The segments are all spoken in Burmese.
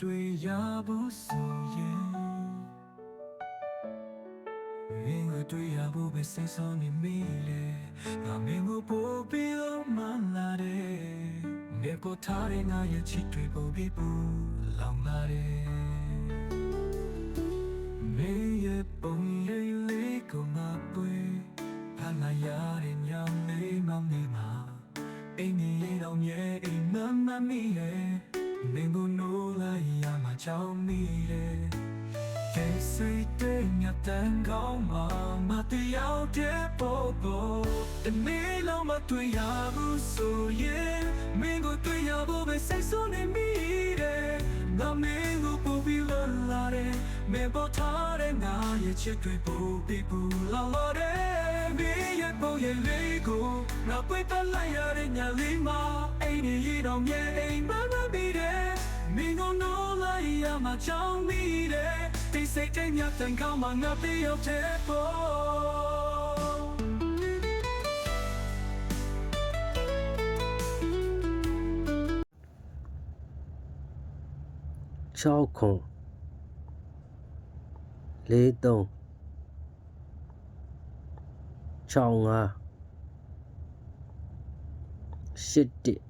တွေ့ရဖို့ဆိုရင်မင်းကိုတွေ့ရဖို့ပဲစိတ်ဆောင်းနေမိလေငါမင်းကိုပို့ပြီးတော့မှလာတယ်နေပေါ်ထားတဲ့ငါရဲ့ချစ်တွေပို့ပြီးပူလောင်လာတယ် စိတ်တဲ့ညတန်ကောင်းမှာမတရားတဲ့ပေါ်ပေါ်တနေ့လုံးမတွေ့ရဘူးဆိုရင်မင်းကိုတွေ့ရဖို့ပဲစိတ်ဆိုးနေမိတယ်ငါမင်းကိုပို့ပြီးလာလာတယ်မေပေါ်ထားတဲ့ငါရဲ့ချစ်တွေပို့ပြီးပူလာလာတယ်မင်းရဲ့ပုံရဲ့လေးကိုငါပွေတလိုက်ရတဲ့ညလေးမှာအိမ်ကြီးတော့မြဲ အိမ်မမပြီးတယ်မင်းကိုနိုးလိုက်ရမှာကြောင်းမိတယ်တိတ်ဆိတ်တဲ့ညတန်ကောင်းမှာငါပြေရောက်တဲ့ပေါ်6ခွန်4 3 6 5 8 1 6 3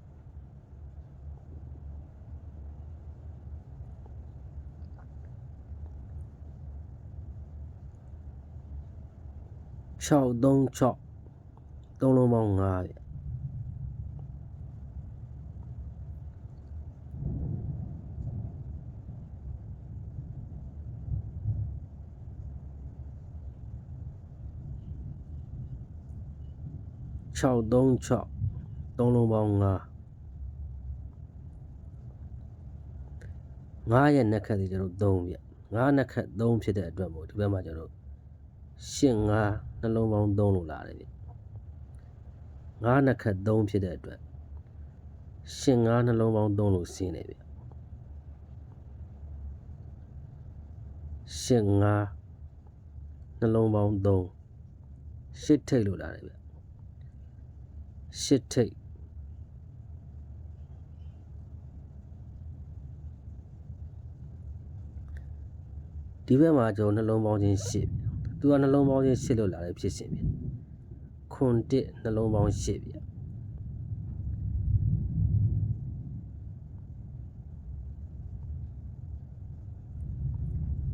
6သုံးလုံးပေါင်း5ဗျ6 3 6သုံးလုံးပေါင်း5 9ရဲ့နှစ်ခတ်ဒီကျွန်တော်3ဗျ9နှစ်ခတ်3ဖြစ်တဲ့အတွက်မို့ဒီဘက်မှာကျွန်တော်8 5နှလုံးပေါင်း3လို့လာတယ်ဗျ9နှစ်ခတ်3ဖြစ်တဲ့အတွက်8 5နှလုံးပေါင်း3လို့ဆင်းတယ်ဗျ8 5နှလုံးပေါင်း3 8ထိတ်လို့လာတယ်ဗျ8ထိတ်ဒီဘက်မှာကျွန်တော်နှလုံးပေါင်းချင်း8ဗျ သူကနှလုံးပေါင်းချင်း8လို့လာတယ်ဖြစ်ရှင်ဗျခွန်တစ်နှလုံးပေါင်း8ဗျ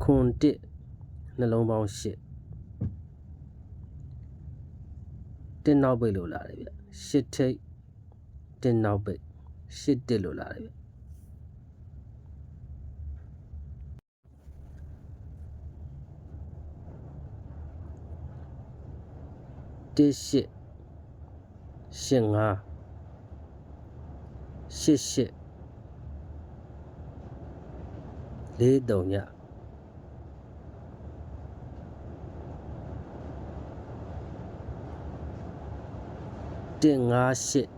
ခွန်တစ်နှလုံးပေါင်း8တင်းနောက်ပိတ်လို့လာတယ်ဗျရှစ်ထိတ်တင်းနောက်ပိတ်ရှစ်တစ်လို့လာတယ်ဗျ 18 85 88 43ည158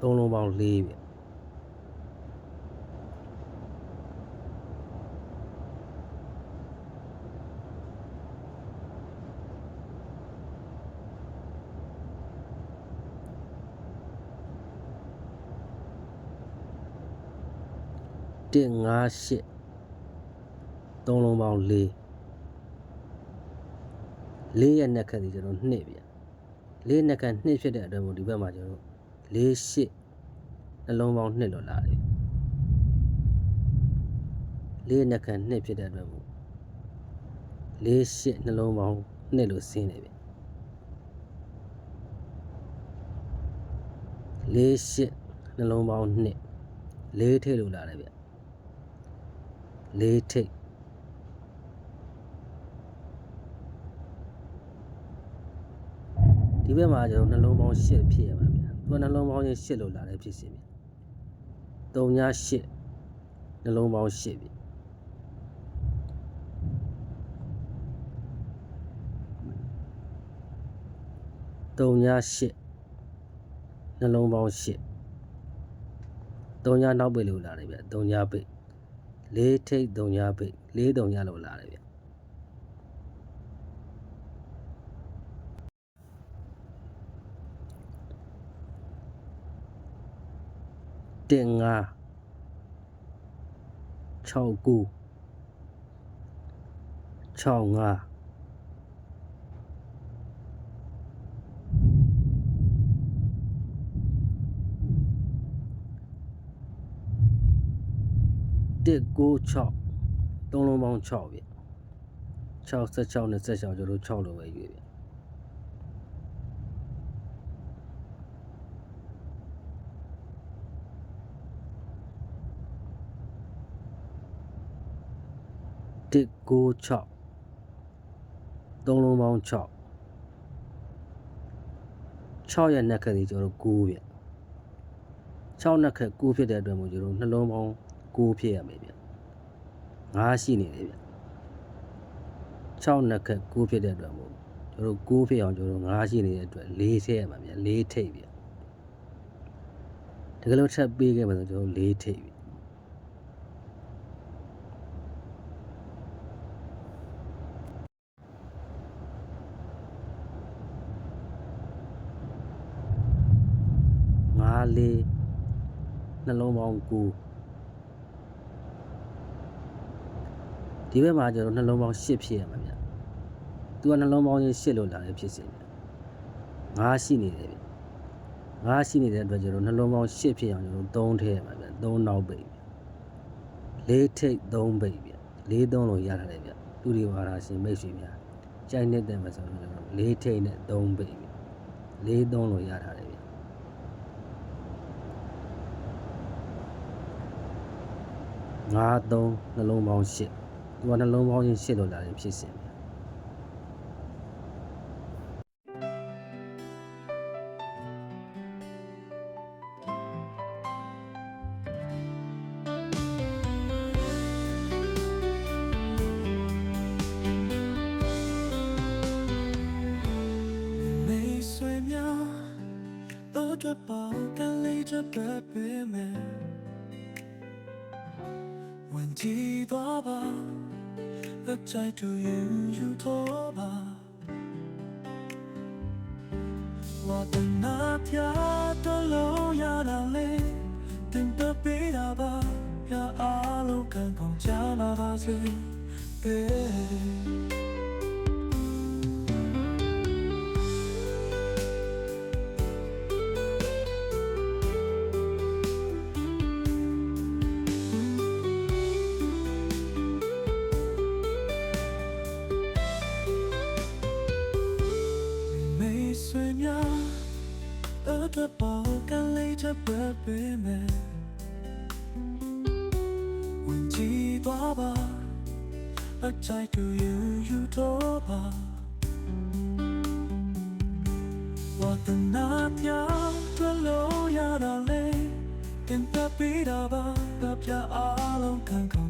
သုံးလုံးပေါင်း4ပြ 158 3လုံးပေါင်း4 4ရဲ့နှက်ခက်ဒီကျွန်တော်2ပြ4နှက်ခက်2ဖြစ်တဲ့အတွက်မို့ဒီဘက်မှာကျွန်တော်48နှလုံးပေါင်း2လောက်လာတယ်4နှက်ခက်2ဖြစ်တဲ့အတွက်မို့48နှလုံးပေါင်း2လို့ဆင်းတယ်ဗျ48နှလုံးပေါင်း2 4ထည့်လို့လာတယ်ဗျ လေးထိပ်ဒီဘက်မှာကျွန်တော်နှလုံးပေါင်း8ဖြစ်ရမှာဗျာသူကနှလုံးပေါင်းချင်း8လို့လာတယ်ဖြစ်စီဗျ3ည8နှလုံးပေါင်း8ဗျ3ည8နှလုံးပေါင်း8 3ညနောက်ပိတ်လို့လာတယ်ဗျ3ညပိတ် 4ထိတ်3ညပိတ်4 3ညလို့လာတယ်ဗျတင်ငါ69 65196သုံးလုံးပေါင်း6ဗျ66နဲ့16ကျွန်တော်တို့6လို့ပဲရွေးဗျ196သုံးလုံးပေါင်း6 6ရဲ့နှက်ခက်တွေကျွန်တော်တို့9ဗျ6နှက်ခက်9ဖြစ်တဲ့အတွက်မို့ကျွန်တော်တို့နှလုံးပေါင်း 9ဖြစ်ရမယ်ဗျ9ရှိနေတယ်ဗျ6နှက်ခက်9ဖြစ်တဲ့အတွက်မို့ကျွန်တော်တို့9ဖြစ်အောင်ကျွန်တော်တို့9ရှိနေတဲ့အတွက်4ထည့်ရမှာဗျ4ထိပ်ဗျတကယ်လို့ထပ်ပေးခဲ့မှာဆိုကျွန်တော်တို့4ထိပ်ဗျ9 4နှလုံးပေါင်း9 ဒီဘက်မှာကျွန်တော်နှလုံးပေါင်း၈ဖြစ်ရမှာဗျ။ तू ကနှလုံးပေါင်းချင်း၈လို့လာတယ်ဖြစ်စဉ်ဗျ။ငါးရှိနေတယ်ဗျ။ငါးရှိနေတဲ့အတွက်ကျွန်တော်နှလုံးပေါင်း၈ဖြစ်အောင်ကျွန်တော်၃ထည့်ရမှာဗျ။၃နောက်ပိတ်။၄ထိပ်၃ပိတ်ဗျ။၄သုံးလို့ရတာလေဗျ။သူဒီဝါရာရှင်မိတ်ဆွေများကြိုက်နေတဲ့မှာဆိုတော့ကျွန်တော်၄ထိပ်နဲ့၃ပိတ်ဗျ။၄သုံးလို့ရတာလေဗျ။53နှလုံးပေါင်း8我那นนั้都来รามอง ပဲပေးမယ်ဝင်ကြည့်သွားပါလက်ချိုက်တူရင်ယူတော့ပါဝတ်နာပြတော့လို့ရတာလေတ အတွက်ပေါကလေးချက်ပဲပေးမယ်ဝင်ကြည့်သွားပါအကြိုက်တူယူယူတော့ပါဝတ်တနာပြတွေ့လို့ရတာလေတင်တပေးတာပါကပြအားလုံးခံကော